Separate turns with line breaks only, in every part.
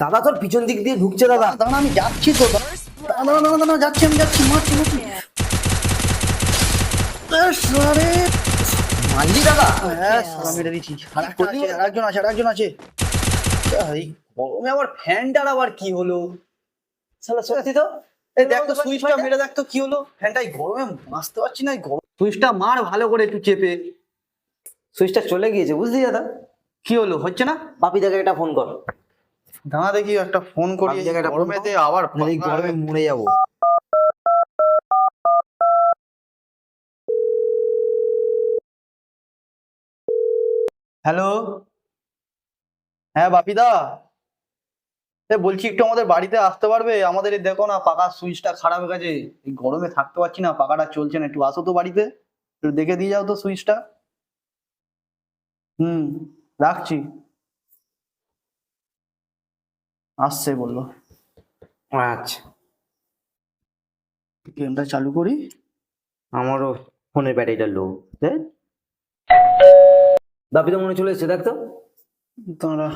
দাদা তোর পিছন দিক দিয়ে ঢুকছে দাদা।
দাঁড়া আমি যাচ্ছি তো। দাঁড়া দাঁড়া দাঁড়া যাচ্ছি আমি যাচ্ছি মারছি মারছি।
দাদা।
হ্যাঁ দিচ্ছি। আছে,
এই গরমে আবার ফ্যানটার আবার কি হলো? সত্যি তো? দেখ সুইচটা মেরে দেখ তো কি হলো? ফ্যানটা এই গরমে বাঁচতে পারছি না গরম। সুইচটা মার ভালো করে একটু চেপে। সুইচটা চলে গিয়েছে বুঝলি দাদা? কি হলো হচ্ছে না? বাপি দাকে একটা ফোন কর।
দাঁড়া দেখি একটা ফোন করি গরমেতে আবার
গরমে মরে যাব।
হ্যালো? হ্যাঁ বাপিদা? বলছি একটু আমাদের বাড়িতে আসতে পারবে? আমাদের এই দেখো না পাকা সুইচটা খারাপ হয়ে গেছে। এই গরমে থাকতে পারছি না পাকাটা চলছে না। একটু আসো তো বাড়িতে। একটু দেখে দিয়ে যাও তো সুইচটা। হুম রাখছি। আসছে বলল।
আচ্ছা।
গেমটা চালু করি।
আমারও ফোনের ব্যাটারিটা লো। দেখ বাপি তো মনে চলে এসছে দেখ তো।
দাঁড়া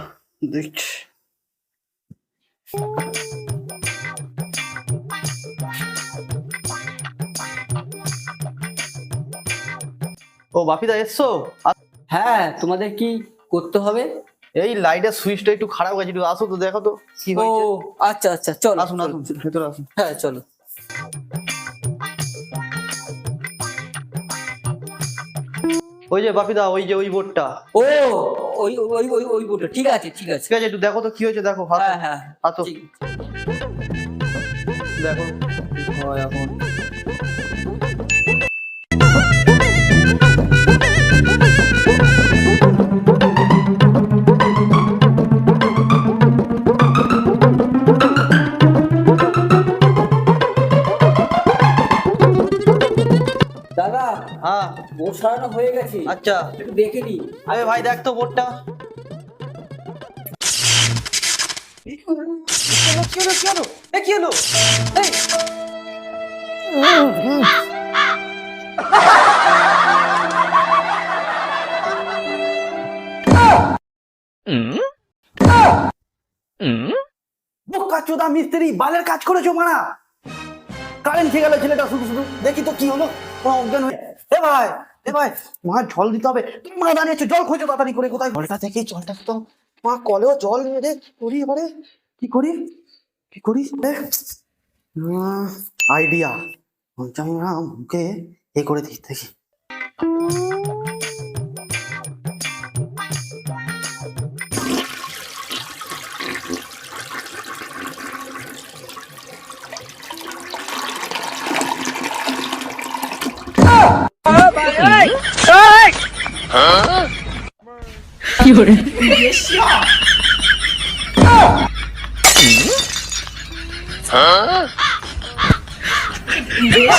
দেখছি। ও বাপিদা এসছো?
হ্যাঁ তোমাদের কি করতে হবে?
এই লাইটের সুইচটা একটু খারাপ হয়েছে গেছে একটু আসো তো দেখো তো কি
ও
হয়েছে।
আচ্ছা আচ্ছা চলো
আসুন আসুন ভেতরে আসুন।
হ্যাঁ চলো।
ওই যে বাপিদা ওই যে ওই বোর্ডটা
ও ওই ওই ওই ওই বোর্ডটা ঠিক আছে ঠিক আছে।
ঠিক আছে একটু দেখো তো কি হয়েছে দেখো হাতো
হ্যাঁ হ্যাঁ
হাত দেখো। কি এখন?
বোর্ড সারানো হয়ে গেছে।
আচ্ছা।
একটু দেখে নি।
আরে ভাই দেখ তো বোর্ডটা কি হলো? কি হলো এ কি হলো? এই বোকা চোদা মিস্ত্রি বালের কাজ করেছ মারা। কারেন্ট খেয়ে গেল ছেলেটা শুধু শুধু। দেখি তো কি হলো। অজ্ঞান হয়ে এ ভাই এ ভাই মা জল দিতে হবে। তুমি মা দাঁড়িয়েছো জল খোঁজো তাড়াতাড়ি করে, কোথায়? জলটা দেখি জলটা তো, মা কলেও জল নিয়ে রে করি এবারে? কি করি? কি করি? আইডিয়া মুখে এ করে দিই, দেখি। 요래. 이게 싫어. 이게